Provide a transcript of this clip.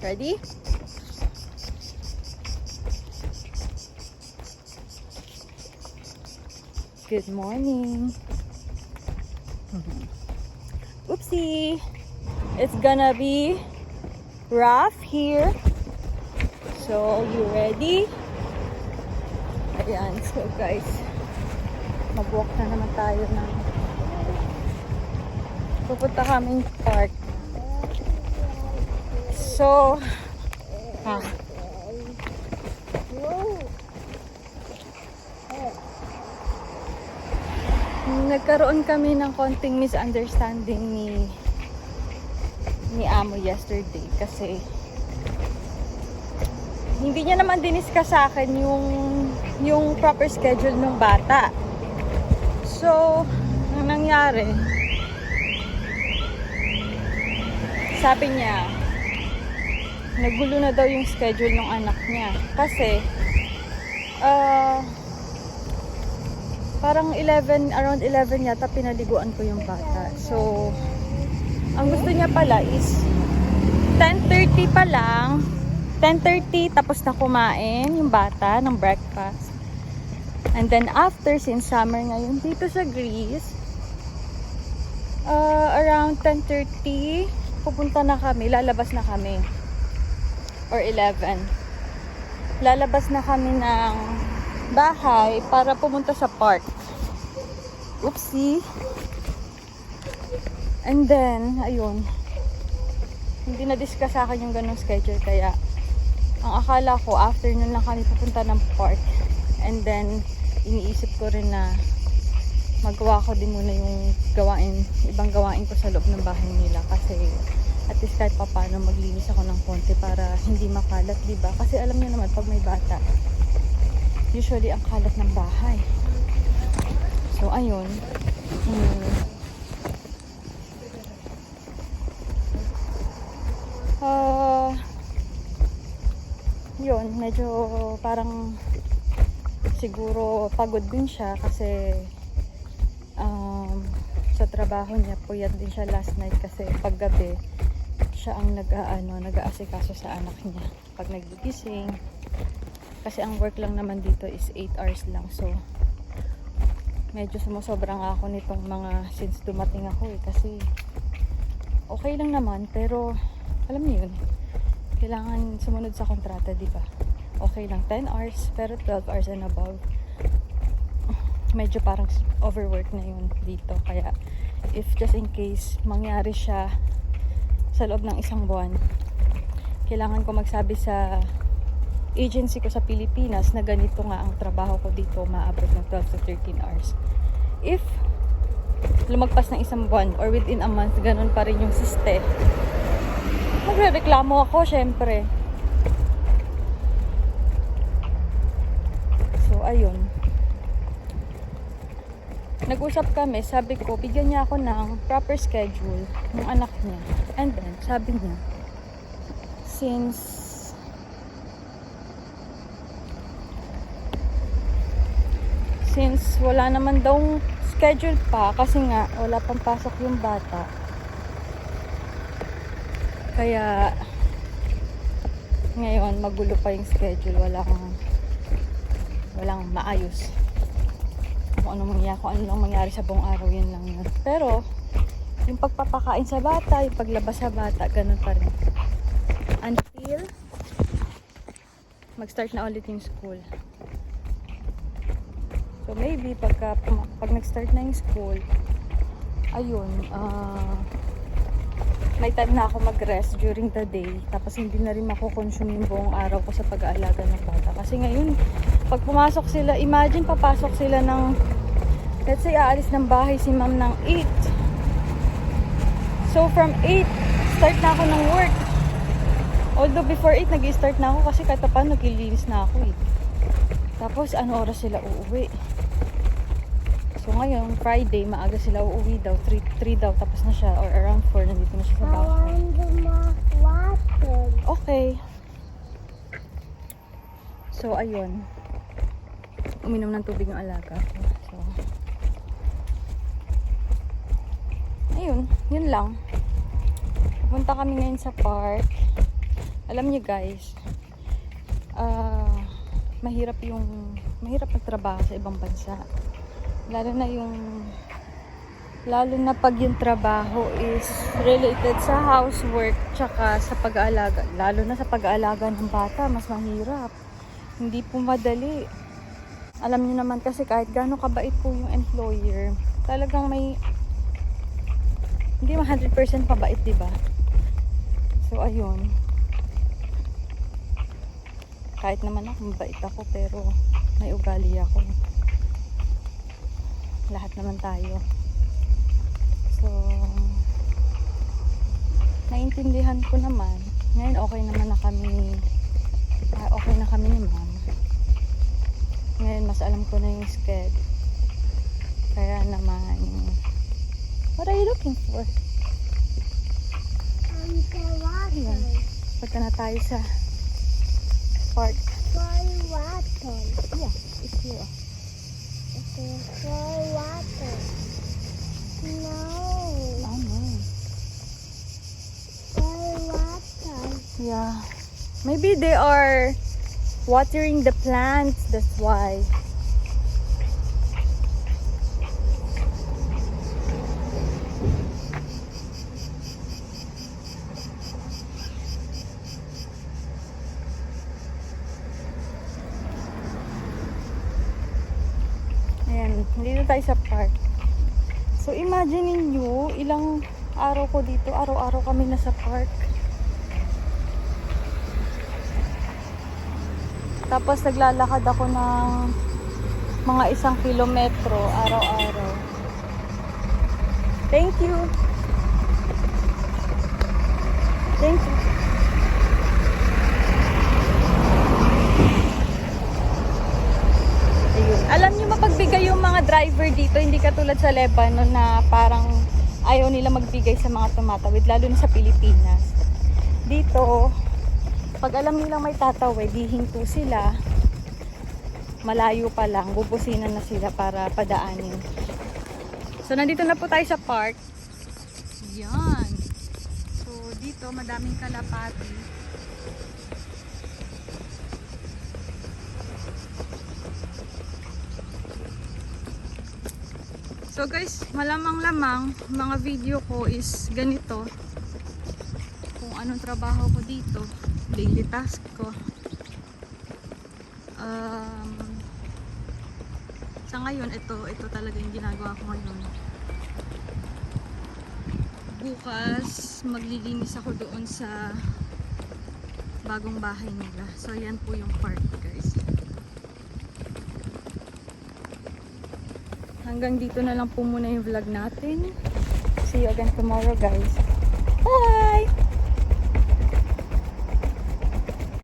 Ready? Good morning. Oopsie. It's gonna be rough here. So, you ready? Ayan. So, guys. Mag-walk na naman tayo ng pupunta kaming park. So, ha, nagkaroon kami ng konting misunderstanding ni ni Amo yesterday kasi hindi niya naman diniscuss sa akin yung yung proper schedule ng bata. So, ang nangyari, sabi niya, nagulo na daw yung schedule ng anak niya. Kasi, ah, parang 11, around 11 yata pinaliguan ko yung bata. So, ang gusto niya pala is 10.30 pa lang, 10.30 tapos na kumain yung bata ng breakfast. And then after, since summer ngayon dito sa Greece, uh, around 10.30, pupunta na kami, lalabas na kami. Or 11. Lalabas na kami ng bahay para pumunta sa park. Oopsie. And then, ayun. Hindi na-discuss sa akin yung ganong schedule kaya ang akala ko afternoon lang kami pupunta ng park. And then, iniisip ko rin na magawa ko din muna yung gawain, ibang gawain ko sa loob ng bahay nila kasi at least kahit pa paano maglinis ako ng konti para hindi makalat, di ba? Kasi alam niyo naman pag may bata, usually ang kalat ng bahay. So, ayun. Hmm. Ah, yun, medyo parang siguro pagod din siya kasi um, sa trabaho niya puyat din siya last night kasi paggabi siya ang nag-aano, nag-aasikaso sa anak niya pag nagigising kasi ang work lang naman dito is 8 hours lang. So medyo sumusobra nga ako nitong mga since dumating ako eh. Kasi okay lang naman pero alam niyo yun kailangan sumunod sa kontrata di ba? Okay lang 10 hours pero 12 hours and above medyo parang overwork na yun dito. Kaya if just in case mangyari siya sa loob ng isang buwan. Kailangan ko magsabi sa agency ko sa Pilipinas na ganito nga ang trabaho ko dito maabot ng 12 to 13 hours. If lumagpas ng isang buwan or within a month ganun pa rin yung siste. Magre-reklamo ako syempre. So ayun nag-usap kami, sabi ko, bigyan niya ako ng proper schedule ng anak niya. And then, sabi niya, since since wala naman daw schedule pa kasi nga wala pang pasok yung bata. Kaya ngayon magulo pa yung schedule. Walang walang maayos kung ano mangyari, kung ano lang mangyari sa buong araw, yun lang yun. Pero, yung pagpapakain sa bata, yung paglabas sa bata, ganun pa rin. Until, mag-start na ulit yung school. So, maybe, pagka, pag nag-start na yung school, ayun, ah, may time na ako mag-rest during the day. Tapos hindi na rin makukonsume yung buong araw ko sa pag-aalaga ng bata. Kasi ngayon, pag pumasok sila, imagine papasok sila ng, let's say, aalis ng bahay si ma'am ng 8. So, from 8, start na ako ng work. Although before 8, nag start na ako kasi kahit pa naglilinis na ako eh. Tapos, ano oras sila uuwi? So, ngayon, Friday, maaga sila uuwi daw. 3, 3 daw, tapos na siya. Or around 4, nandito na siya sa bahay. Okay. So, ayun. Uminom ng tubig yung alaga ko. So, ayun. Yun lang. Punta kami ngayon sa park. alam niyo guys, ah, mahirap yung, mahirap magtrabaho sa ibang bansa. Lalo na yung, lalo na pag yung trabaho is related sa housework, tsaka sa pag-aalaga. Lalo na sa pag-aalaga ng bata, mas mahirap. Hindi po madali. Alam niyo naman kasi kahit gaano kabait po yung employer, talagang may hindi 100% pabait, 'di ba? So ayun. Kahit naman ako mabait ako pero may ugali ako. Lahat naman tayo. So naintindihan ko naman. Ngayon okay naman na kami. ah, okay na kami ni ma'am. Ngayon mas alam ko na yung sked. Kaya naman What are you looking for? Um. Ayan. Punta na tayo sa park. For water. Yeah, it's here. Okay, for water. No. Oh no. For water. Yeah. Maybe they are watering the plants, that's why. Dito tayo sa park. So, imagine ninyo, ilang araw ko dito, araw-araw kami nasa park. Tapos naglalakad ako ng mga isang kilometro araw-araw. Thank you. Thank you. Dito, hindi katulad sa Lebanon na parang ayaw nila magbigay sa mga tumatawid, lalo na sa Pilipinas. Dito, pag alam nilang may tatawid, di hinto sila, malayo pa lang, bubusinan na sila para padaanin. So, nandito na po tayo sa park. Yan. So, dito, madaming kalapati. So guys, malamang-lamang mga video ko is ganito. Kung anong trabaho ko dito, daily task ko. Um, sa ngayon, ito, ito talaga yung ginagawa ko ngayon. Bukas, maglilinis ako doon sa bagong bahay nila. So, yan po yung park, guys. Hanggang dito na lang po muna yung vlog natin. See you again tomorrow, guys. Bye!